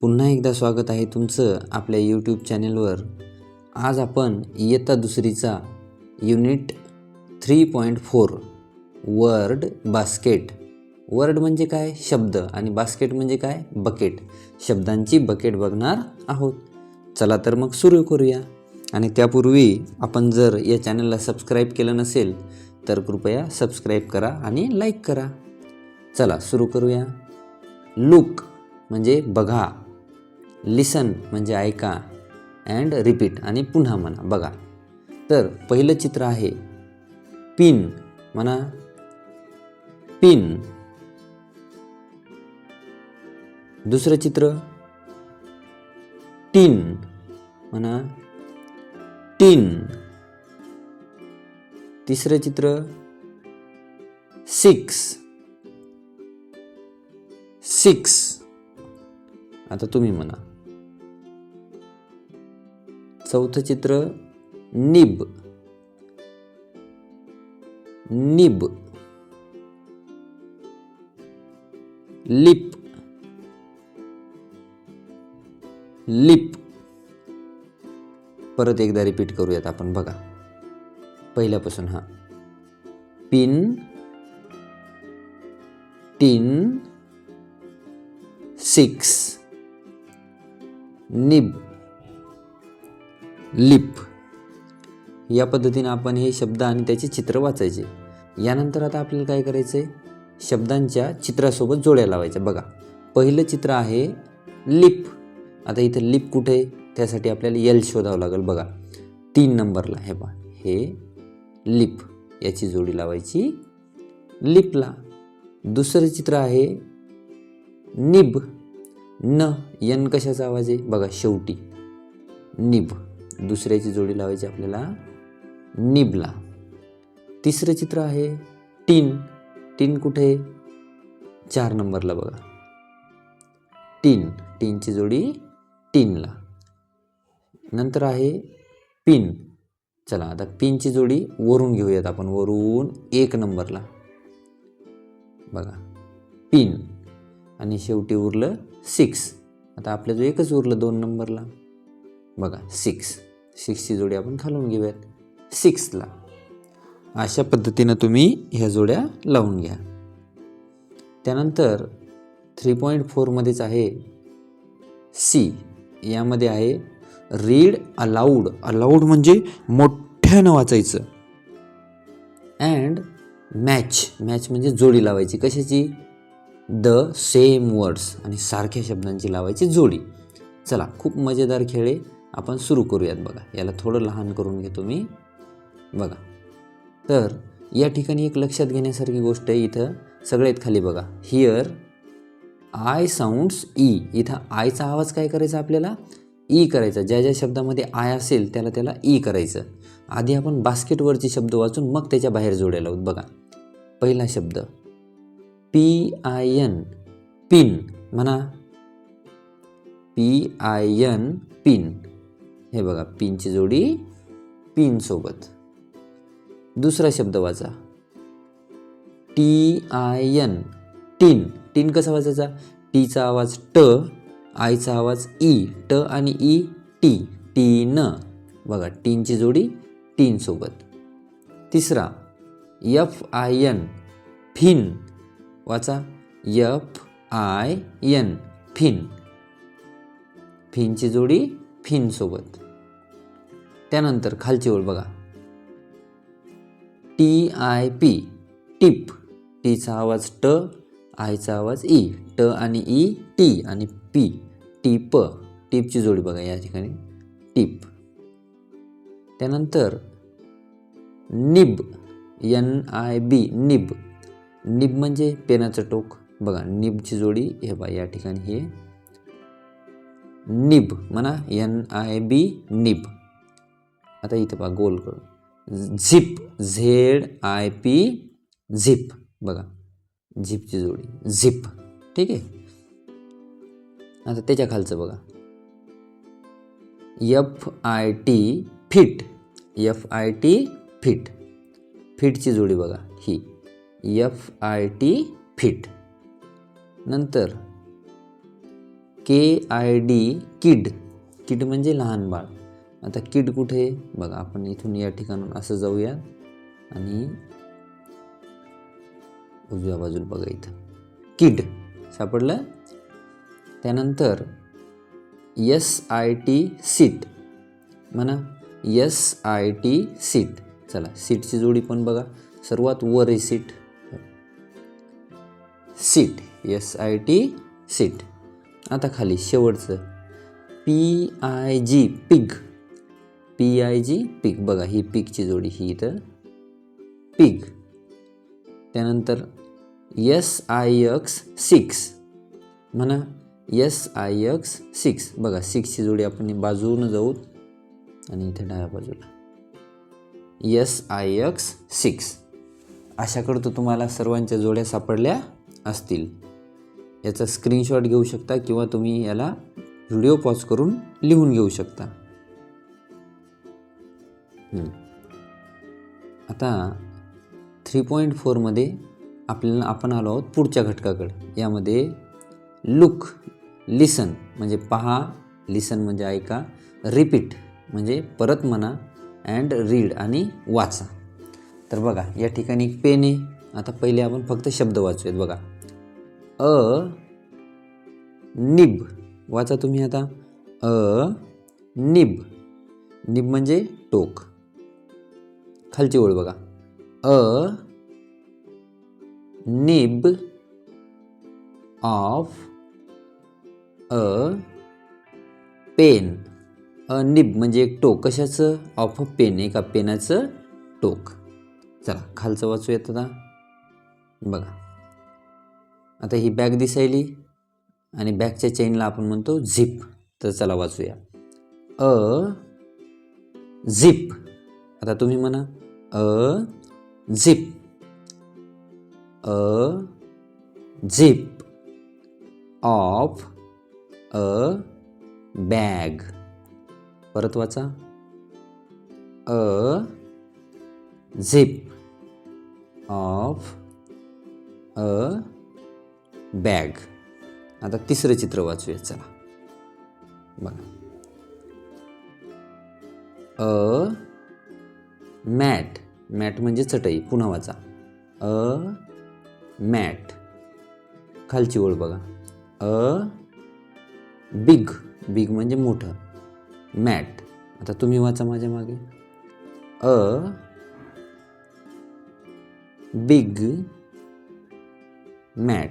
पुन्हा एकदा स्वागत आहे तुमचं आपल्या यूट्यूब चॅनेलवर आज आपण इयत्ता दुसरीचा unit three point four word basket word म्हणजे काय? शब्द. आणि बास्केट म्हणजे काय? बकेट शब्दांची बकेट बघणार आहोत. चला तर मग सुरू करूया. आणि त्यापूर्वी आपण जर या चॅनलला सबस्क्राईब केलं नसेल तर कृपया सबस्क्राईब करा आणि लाईक करा. चला सुरू करूया. लुक म्हणजे बघा. लिसन म्हणजे ऐका अँड रिपीट आणि पुन्हा म्हणा. बघा. तर पहिलं चित्र आहे. पिन म्हणा. पिन. दुसरं चित्र. टिन म्हणा. टिन. तिसरं चित्र. सिक्स. सिक्स. आता तुम्ही म्हणा. चौथं चित्र निब. निब. लिप. लिप. परत एकदा रिपीट करूयात आपण बघा. पहिल्यापासून हा. Pin. Tin. Six. Nib. Lip. या पद्धतीने आपण हे शब्द आणि त्याचे चित्र वाचायचे. यानंतर आता आपल्याला काय करायचं आहे शब्दांच्या चित्रासोबत जोड्या लावायच्या. बघा पहिलं चित्र आहे लिप. आता इथं लिप कुठे? आहे त्यासाठी आपल्याला यल शोधावं लागेल. बघा तीन नंबरला हे पहा. हे लिप. याची जोडी लावायची लिपला. दुसरं चित्र आहे निब. न यन कशाचा आवाज आहे? बघा शेवटी. निब. दुसऱ्याची जोडी लावायची आपल्याला. निबला. तिसरं चित्र आहे टीन. टीन कुठे? चार नंबरला बघा. टीन. टीनची जोडी टीनला. नंतर आहे पिन. चला आता पिनची जोडी वरून घेऊयात आपण. वरून एक नंबरला. बघा. पिन. आणि शेवटी उरलं सिक्स. आता आपल्या जो एकच उरलं दोन नंबरला. बघा सिक्स. सिक्सची जोडी आपण घालून घेऊयात. सिक्सला. अशा पद्धतीनं तुम्ही ह्या जोड्या लावून घ्या. त्यानंतर थ्री पॉईंट फोरमध्येच आहे सी यामध्ये आहे रीड अलाउड अलाउड म्हणजे मोठ्यानं वाचायचं. अँड मॅच मॅच म्हणजे जोडी लावायची. कशाची? द सेम वर्ड्स आणि सारख्या शब्दांची लावायची जोडी. चला खूप मजेदार खेळ आहे. आपण सुरू करूयात बघा. याला थोडं लहान करून घेतो मी. बघा. तर या ठिकाणी एक लक्षात घेण्यासारखी गोष्ट आहे इथं. सगळ्यात खाली बघा. हिअर आय साऊंड्स ई इथं आयचा आवाज काय करायचा आपल्याला? ई करायचा. ज्या ज्या शब्दामध्ये आय असेल त्याला त्याला ई करायचं. आधी आपण बास्केटवरचे शब्द वाचून मग त्याच्या बाहेर जोडायला आहोत बघा. पहिला शब्द. पी आय एन पिन म्हणा. पी आय एन पिन हे बघा पिनची जोडी पिनसोबत दुसरा शब्द वाचा. T I N tin tin कसा वाचायचा? टीचा आवाज ट आयचा आवाज e. ई ट आणि ई टी टी न बघा टीनची जोडी टीनसोबत तिसरा यफ आय एन फिन वाचा. यफ आय एन फिन फिनची जोडी फिनसोबत. त्यानंतर खालची ओळ बघा. T I P tip. टीचा आवाज ट आयचा आवाज ई ट आणि e, ई टी आणि पी टीप. टीपची जोडी बघा या ठिकाणी. टीप. त्यानंतर nib N I B nib. Nib म्हणजे पेनाचं टोक. बघा निबची जोडी हे बघा या ठिकाणी हे निब म्हणा एन आय बी निब. आता इथं बघा गोल करून. Zip Z I P zip. बघा झिपची जोडी. झिप. ठीक आहे? आता त्याच्या खालचं बघा. F I T fit. F I T fit. फिटची जोडी बघा ही. F I T fit. नंतर के आय डी किड किड म्हणजे लहान बाळ. आता किड कुठे? आहे बघा आपण इथून या ठिकाणून असं जाऊया आणि उजव्या बाजूला बघा इथं. किड सापडलं? त्यानंतर एस आय टी सीट म्हणा. एस आय टी सीट चला सीटची जोडी पण बघा. सर्वात वर आहे sit sit S I T sit आता खाली शेवटचं. P I G pig P I G pig बघा ही पिगची जोडी ही इथं. पिग त्यानंतर एस आय एक्स सिक्स म्हणा एस आय एक्स सिक्स बघा सिक्सची जोडी आपण बाजून जाऊ आणि इथे डाव्या बाजूला. एस आय एक्स सिक्स अशा करतो तुम्हाला सर्वांच्या जोड्या सापडल्या असतील. याचा स्क्रीनशॉट घेऊ शकता किंवा तुम्ही याला व्हिडिओ पॉज करून लिहून घेऊ शकता. आता थ्री पॉईंट फोरमध्ये आपल्याला आपण आलो आहोत पुढच्या घटकाकडे. यामध्ये लुक लिसन म्हणजे पहा लिसन म्हणजे ऐका रिपीट म्हणजे परत म्हणा अँड रीड आणि वाचा. तर बघा या ठिकाणी एक पेन आहे. आता पहिले आपण फक्त शब्द वाचूयात बघा. A nib. वाचा तुम्ही आता. अ निब. निब म्हणजे टोक. खालची ओळ बघा. A nib of a pen. A nib म्हणजे एक टोक. कशाचं? Of a pen. एका पेनाचं टोक. चला खालचं वाचूयात आता. बघा. आता ही बॅग दिसायली आणि बॅगच्या चेनला आपण म्हणतो झिप. तर चला वाचूया. A zip. आता तुम्ही म्हणा a zip. A zip of a bag. परत वाचा. A zip of a bag. आता तिसरं चित्र वाचूया चला. बघा. अ मॅट. मॅट म्हणजे चटई. पुन्हा वाचा. A mat. खालची ओळ बघा. A big. बिग म्हणजे मोठं. मॅट. आता तुम्ही वाचा माझ्या मागे. A big. मॅट.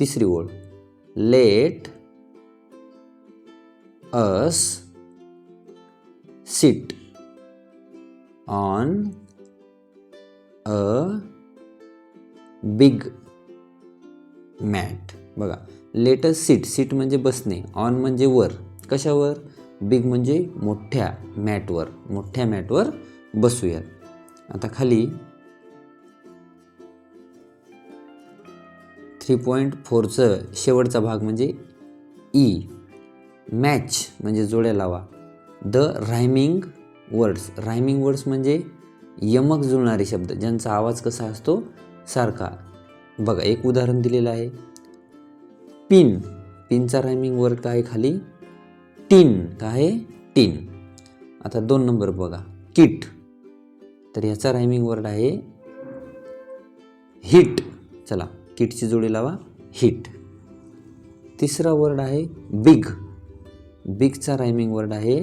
तिसरी ओळ. Let us sit on a big mat बघा लेटस सीट सीट म्हणजे बसणे. ऑन म्हणजे वर. कशावर? बिग म्हणजे मोठ्या मॅटवर मोठ्या मॅटवर बसूयात. आता खाली थ्री पॉईंट फोरचं शेवटचा भाग म्हणजे e. ई मॅच म्हणजे जोड्या लावा. The rhyming words rhyming words म्हणजे यमक जुळणारे शब्द ज्यांचा आवाज कसा असतो? सारखा. बघा एक उदाहरण दिलेलं आहे. पिन पिनचा रायमिंग वर्ड काय आहे खाली? टिन काय आहे? टिन आता दोन नंबर बघा. किट तर ह्याचा रायमिंग वर्ड आहे हिट चला. किटची जोडी लावा. हिट तिसरा वर्ड आहे बिग बिगचा रायमिंग वर्ड आहे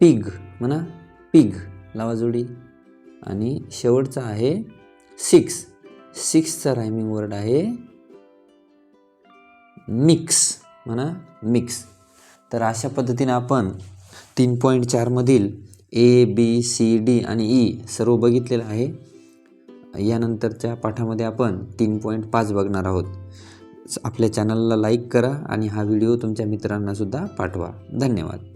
पिग म्हणा पिग लावा जोडी. आणि शेवटचा आहे सिक्स सिक्सचा रायमिंग वर्ड आहे मिक्स म्हणा मिक्स तर अशा पद्धतीने आपण तीन पॉईंट चारमधील ए बी सी डी आणि ई सर्व बघितलेलं आहे. यानंतरच्या पाठामध्ये आपण तीन पॉईंट पाच बघणार आहोत. आपल्या चॅनलला लाईक करा आणि हा व्हिडिओ तुमच्या मित्रांनासुद्धा पाठवा. धन्यवाद.